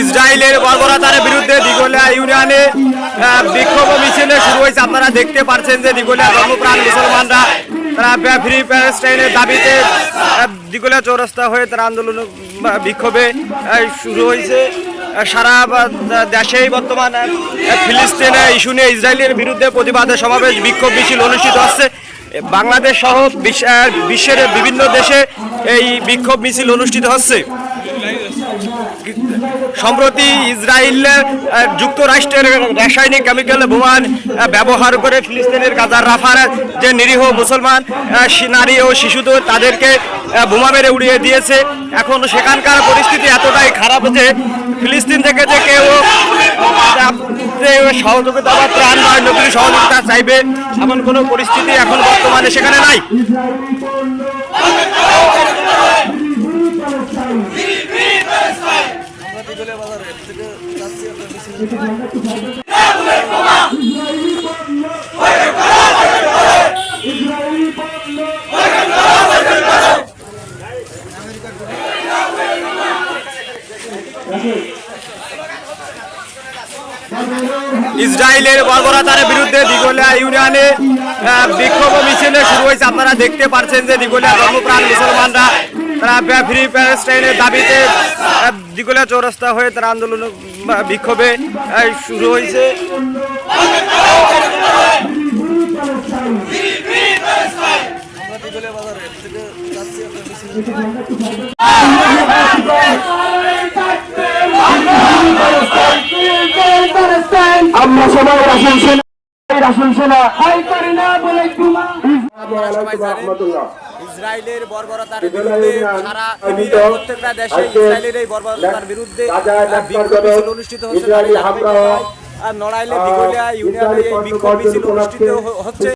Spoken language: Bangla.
ইসরায়েলের বর্বরতার বিরুদ্ধে দিগলিয়া ইউনিয়নে বিক্ষোভ মিছিলে শুরু হয়েছে। আপনারা দেখতে পাচ্ছেন যে দিগলিয়া ধর্মপ্রাণ মুসলমানরা, তারা ফ্রি প্যালেস্টাইনের দাবিতে দিগলিয়া চৌরাস্তা হয়ে তারা আন্দোলন বিক্ষোভে শুরু হয়েছে। সারা দেশেই বর্তমান ফিলিস্তিনে ইস্যু নিয়ে ইসরায়েলের বিরুদ্ধে প্রতিবাদে সমাবেশ, বিক্ষোভ মিছিল অনুষ্ঠিত হচ্ছে। বাংলাদেশ সহ বিশ্বের বিভিন্ন দেশে এই বিক্ষোভ মিছিল অনুষ্ঠিত হচ্ছে। সম্প্রতি ইসরায়েল যুক্তরাষ্ট্রের রাসায়নিক কেমিক্যাল বোমা ব্যবহার করে ফিলিস্তিনের গাজার রাফার, যে নিরীহ মুসলমান নারী ও শিশুদের তাদেরকে বোমা মেরে উড়িয়ে দিয়েছে। এখন সেখানকার পরিস্থিতি এতটাই খারাপ যে ফিলিস্তিন থেকে যে কেউ সহযোগিতা বা ত্রাণ বা কিছু সহযোগিতা চাইবে, এমন কোনো পরিস্থিতি এখন বর্তমানে সেখানে নাই। ইসরায়েলের বর্বরতার বিরুদ্ধে দিগলিয়া ইউনিয়নে বিক্ষোভ মিছিলে শুরু হয়েছে। আপনারা দেখতে পাচ্ছেন যে দিগলিয়া ধর্মপ্রাণ মুসলমানরা তারা ফ্রি প্যালেস্টাইনের দাবিতে আহ, চৌরাস্তা হয়ে তারা আন্দোলন বিক্ষোভে শুরু হয়েছে। আমরা সবাই রাসুল সেনা রাসুল সেনা। হাই করে না বলে তোমা রহমতুল্লাহ ইসরায়েলের বর্বরতার বিরুদ্ধে সারা পৃথিবীর প্রত্যেকটা দেশে ইসরায়েলের এই বর্বরতার বিরুদ্ধে বিক্ষোভ মিছিল অনুষ্ঠিত হচ্ছে নড়াইলে বিগলিয়া ইউনিয়নে এই বিক্ষোভ মিছিল অনুষ্ঠিত হচ্ছে।